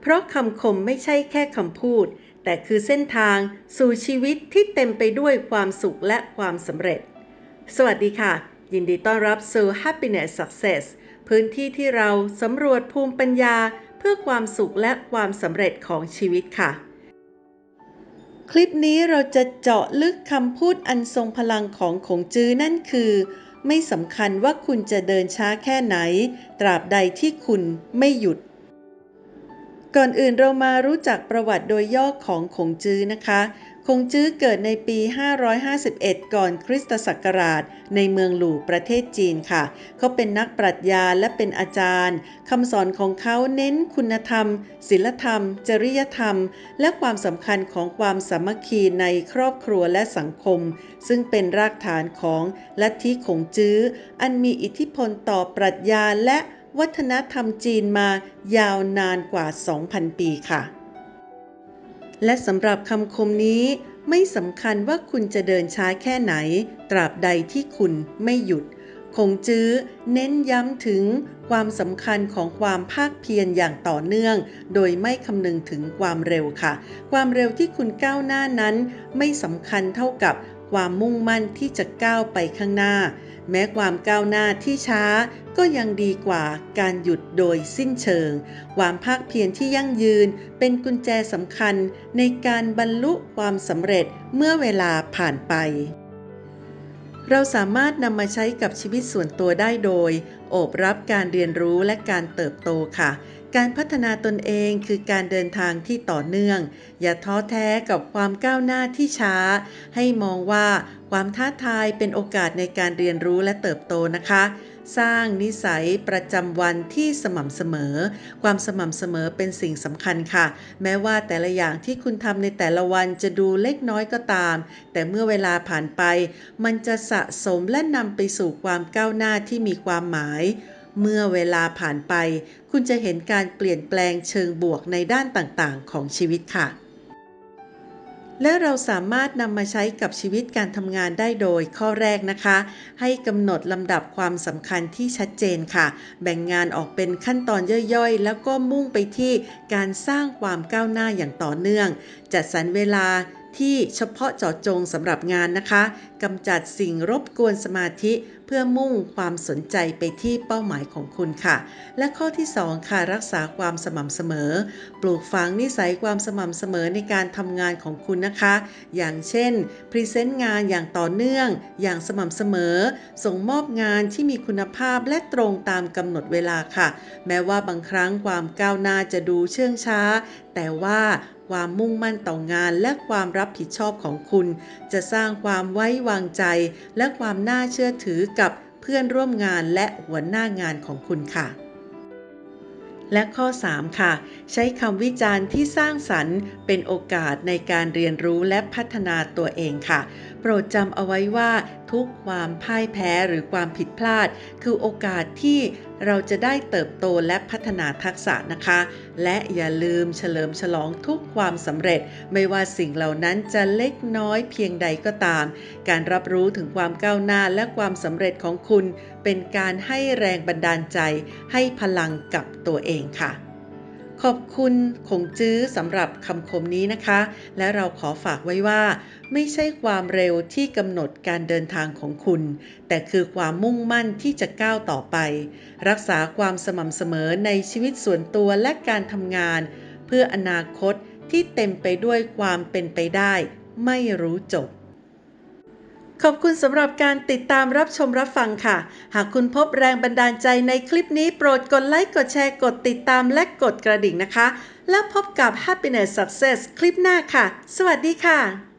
เพราะคำคมไม่ใช่แค่คำพูด แต่คือเส้นทางสู่ชีวิตที่เต็มไปด้วยความสุขและความสำเร็จ สวัสดีค่ะ ยินดีต้อนรับสู่ Happiness Success พื้นที่ที่เราสำรวจภูมิปัญญาเพื่อความสุขและความสำเร็จของชีวิตค่ะ คลิปนี้เราจะเจาะลึกคำพูดอันทรงพลังของขงจื้อนั่นคือ ไม่สำคัญว่าคุณจะเดินช้าแค่ไหน ตราบใดที่คุณไม่หยุด ก่อนอื่นเรามารู้จักประวัติโดยย่อของขงจื้อนะคะคงจื้อเกิดในปี 551 ก่อนคริสตศักราช ในเมืองหลู่ประเทศจีนค่ะ เขาเป็นนักปรัชญาและเป็นอาจารย์ คำสอนของเขาเน้นคุณธรรม ศีลธรรม จริยธรรม และความสำคัญของความสามัคคีในครอบครัวและสังคม ซึ่งเป็นรากฐานของลัทธิขงจื้อ อันมีอิทธิพลต่อปรัชญาและ วัฒนธรรมจีนมายาวนานกว่า 2,000 ปีค่ะ และสำหรับคำคมนี้ไม่สำคัญว่าคุณจะเดินช้าแค่ไหน ตราบใดที่คุณไม่หยุด คงจื้อเน้นย้ำถึงความสำคัญของความภาคเพียรอย่างต่อเนื่อง โดยไม่คำนึงถึงความเร็วค่ะ ความเร็วที่คุณก้าวหน้านั้น ไม่สำคัญเท่ากับ ความมุ่งมั่นที่จะก้าวไปข้างหน้า แม้ความก้าวหน้าที่ช้าก็ยังดีกว่าการหยุดโดยสิ้นเชิง ความภาคเพียรที่ยั่งยืนเป็นกุญแจสำคัญในการบรรลุความสำเร็จเมื่อเวลาผ่านไป เราสามารถนำมาใช้กับชีวิตส่วนตัวได้โดย โอบรับการเรียนรู้และการเติบโตค่ะ การพัฒนาตนเองคือการเดินทางที่ต่อเนื่อง อย่าท้อแท้กับความก้าวหน้าที่ช้า ให้มองว่าความท้าทายเป็นโอกาสในการเรียนรู้และเติบโตนะคะ สร้างนิสัยประจำวันที่สม่ำเสมอ ความสม่ำเสมอเป็นสิ่งสำคัญค่ะ แม้ว่าแต่ละอย่างที่คุณทำในแต่ละวันจะดูเล็กน้อยก็ตาม แต่เมื่อเวลาผ่านไป มันจะสะสมและนำไปสู่ความก้าวหน้าที่มีความหมาย เมื่อเวลาผ่านไป คุณจะเห็นการเปลี่ยนแปลงเชิงบวกในด้านต่างๆ ของชีวิตค่ะ และเราสามารถนำมาใช้กับชีวิตการทำงานได้โดยข้อแรกนะคะ ให้กำหนดลำดับความสำคัญที่ชัดเจนค่ะ แบ่งงานออกเป็นขั้นตอนย่อยๆ แล้วก็มุ่งไปที่การสร้างความก้าวหน้าอย่างต่อเนื่อง จัดสรรเวลาที่เฉพาะเจาะจงสำหรับงานนะคะกำจัดสิ่งรบกวนสมาธิ พื่อมุ่งความสนใจไปที่เป้าหมายของคุณค่ะ และข้อที่ 2 ค่ะ รักษาความสม่ำเสมอ ปลูกฝังนิสัยความสม่ำเสมอในการทำงานของคุณนะคะ อย่างเช่นพรีเซนต์งานอย่างต่อเนื่อง อย่างสม่ำเสมอ ส่งมอบงานที่มีคุณภาพและตรงตามกำหนดเวลาค่ะ แม้ว่าบางครั้งความก้าวหน้าจะดูเชื่องช้า แต่ว่าความมุ่งมั่นต่องานและความรับผิดชอบของคุณ จะสร้างความไว้วางใจ และความน่าเชื่อถือกับเพื่อนร่วมงานและหัวหน้างานของคุณค่ะ และข้อ 3 ค่ะ ใช้คำวิจารณ์ที่สร้างสรรค์ เป็นโอกาสในการเรียนรู้และพัฒนาตัวเองค่ะ โปรดจำเอาไว้ว่า ทุกความพ่ายแพ้หรือความผิดพลาด คือโอกาสที่เราจะได้เติบโตและพัฒนาทักษะนะคะ และอย่าลืมเฉลิมฉลองทุกความสำเร็จ ไม่ว่าสิ่งเหล่านั้นจะเล็กน้อยเพียงใดก็ตาม การรับรู้ถึงความก้าวหน้าและความสำเร็จของคุณ เป็นการให้แรงบันดาลใจ ให้พลังกับตัวเองค่ะ ขอบคุณคงจื้อสำหรับคำคมนี้นะคะ และเราขอฝากไว้ว่า ไม่ใช่ความเร็วที่กำหนดการเดินทางของคุณ แต่คือความมุ่งมั่นที่จะก้าวต่อไป รักษาความสม่ำเสมอในชีวิตส่วนตัวและการทำงาน เพื่ออนาคตที่เต็มไปด้วยความเป็นไปได้ ไม่รู้จบ ขอบคุณสำหรับการติดตามรับชมรับฟังค่ะ หากคุณพบแรงบันดาลใจในคลิปนี้โปรดกดไลค์ กดแชร์ กดติดตามและกดกระดิ่งนะคะ แล้วพบกับ Happiness Success คลิปหน้าค่ะ สวัสดีค่ะ